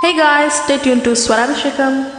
Hey guys, stay tuned to Swarabhishekam.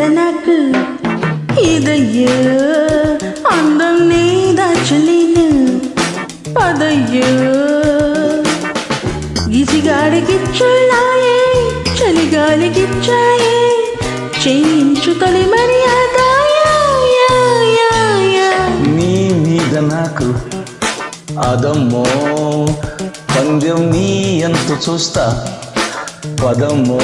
నాకు ఇదయ్యో అందం నీ దాచలేను పదయ్యో గిజిగాడికిచ్చున్నాయే చలిగాలికిచ్చాయే చేయించు తొలి మర్యాద నీ మీద నాకు అదమ్మో పందెం నీ ఎంత చూస్తా పదమ్మో.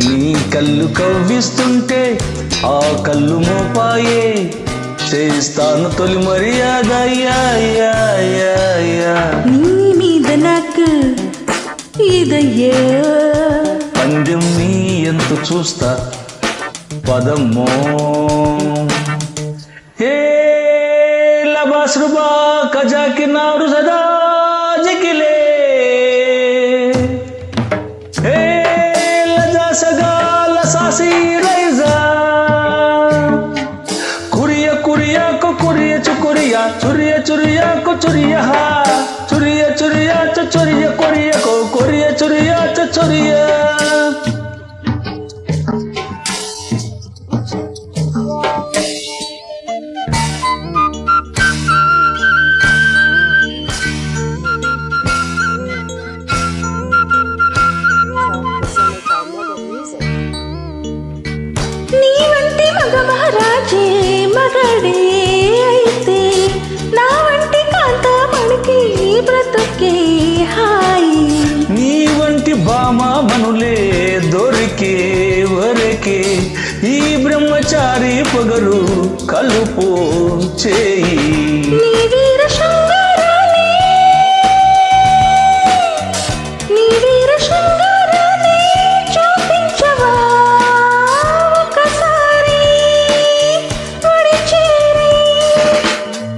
నీ కళ్ళు కవ్విస్తుంటే ఆ కళ్ళు మోపాయే. చేస్తాను తొలి మర్యాద. Yeah, yeah, yeah, yeah. నీ మీద నాకు ఇదయ్యో. పందెం నీ ఎంత చూస్తా. పదమ్మో. హే లబాస్రుబా కజాకి నారు సదా జికిలే పొగరు కలుపు చేయి.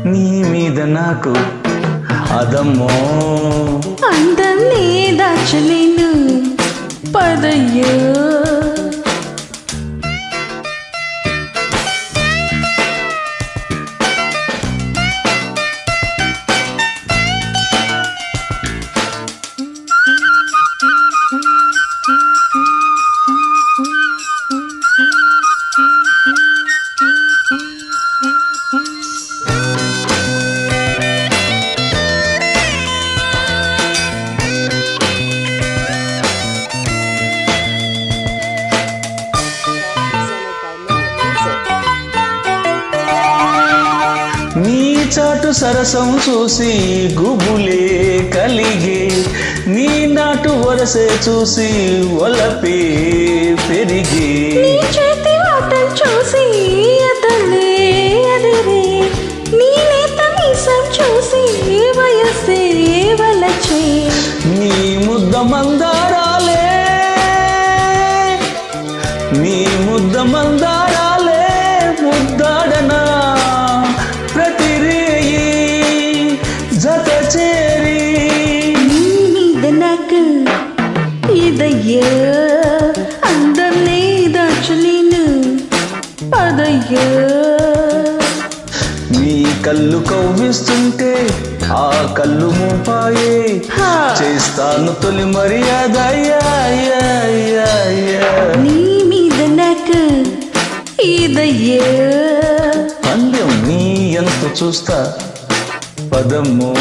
నీ మీద నాకు అదమ్మో. అందం నీ దాచలేను పదయ్యో. చాటు సరసం చూసి గుబులే కలిగే నీ నాటు వరసే చూసి ఒలపే పెరిగే. చూసి నీ ముద్ద మందారాలే నీ ముద్ద మందారాలే పదయ్యో నీ కళ్ళు కవ్విస్తుంటే ఆ కళ్ళు మూపాయే. చేస్తాను తొలి మర్యాద. నీ మీద నాకు ఇదయ్యో పందెం నీ ఎంత చూస్తా. పదమ్మో